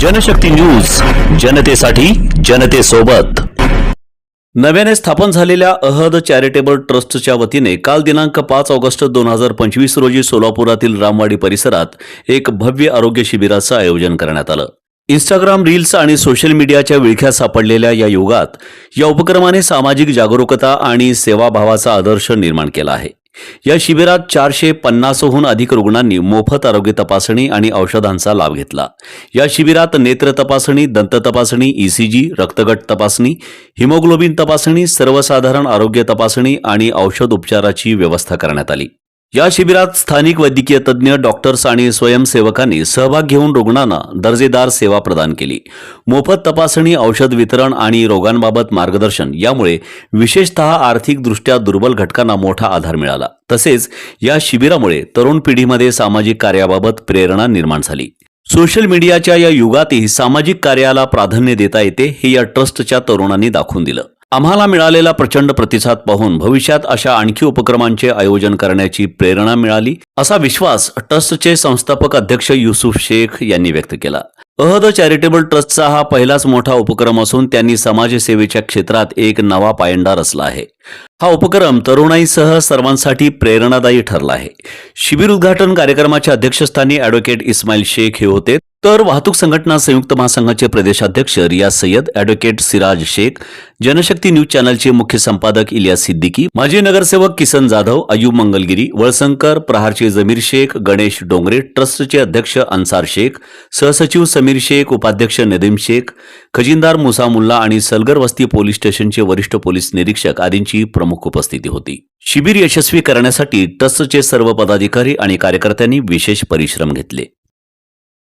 Janshakti news जनतेसाठी जनतेसोबत. नव्याने स्थापन झालेल्या अहद चॅरिटेबल ट्रस्टच्या वतीने काल दिनांक पाच ऑगस्ट दोन हजार पंचवीस रोजी सोलापुरातील रामवाडी परिसरात एक भव्य आरोग्य शिबिराचं आयोजन करण्यात आलं. इंस्टाग्राम रील्स आणि सोशल मीडियाच्या विळख्या सापडलेल्या या युगात या उपक्रमाने सामाजिक जागरूकता आणि सेवाभावाचा आदर्श निर्माण केला आहे. या शिबिरात चारशे पन्नासहून अधिक रुग्णांनी मोफत आरोग्य तपासणी आणि औषधांचा लाभ घेतला. या शिबिरात नेत्र तपासणी दंत तपासणी ईसीजी रक्तगट तपासणी हिमोग्लोबिन तपासणी सर्वसाधारण आरोग्य तपासणी आणि औषध उपचाराची व्यवस्था करण्यात आली. या शिबिरात स्थानिक वैद्यकीय तज्ज्ञ डॉक्टर्स आणि स्वयंसेवकांनी सहभाग घेऊन रुग्णांना दर्जेदार सेवा प्रदान केली. मोफत तपासणी औषध वितरण आणि रोगांबाबत मार्गदर्शन यामुळे विशेषतः आर्थिकदृष्ट्या दुर्बल घटकांना मोठा आधार मिळाला. तसेच या शिबिरामुळे तरुण पिढीमध्ये सामाजिक कार्याबाबत प्रेरणा निर्माण झाली. सोशल मीडियाच्या या युगातही सामाजिक कार्याला प्राधान्य देता येते हे या ट्रस्टच्या तरुणांनी दाखवून दिलं. आम्हाला मिळालेला प्रचंड प्रतिसाद पाहून भविष्यात अशा आणखी उपक्रमांचे आयोजन करण्याची प्रेरणा मिळाली असा विश्वास ट्रस्टचे संस्थापक अध्यक्ष युसुफ शेख यांनी व्यक्त केला. अहद चॅरिटेबल ट्रस्टचा हा पहिलाच मोठा उपक्रम असून त्यांनी समाजसेवेच्या क्षेत्रात एक नवा पायंडा रचला आहे. हा उपक्रम तरुणाईसह सर्वांसाठी प्रेरणादायी ठरला आहे. शिबिर उद्घाटन कार्यक्रमाच्या अध्यक्षस्थानी अॅडव्होकेट इस्माईल शेख हे होते. तर वाहतूक संघटना संयुक्त महासंघाचे प्रदेशाध्यक्ष रिया सय्यद अॅडव्होकेट सिराज शेख जनशक्ती न्यूज चॅनलचे मुख्य संपादक इलियास सिद्दीकी माजी नगरसेवक किसन जाधव अयूब मंगलगिरी वळसंकर प्रहारचे जमीर शेख गणेश डोंगरे ट्रस्टचे अध्यक्ष अन्सार शेख सहसचिव समीर शेख उपाध्यक्ष नदीम शेख खजिनदार मुसा मुल्ला आणि सलगर वस्ती पोलीस स्टेशनचे वरिष्ठ पोलीस निरीक्षक आदींची प्रमुख उपस्थिती होती. शिबिर यशस्वी करण्यासाठी ट्रस्टचे सर्व पदाधिकारी आणि कार्यकर्त्यांनी विशेष परिश्रम घेतले.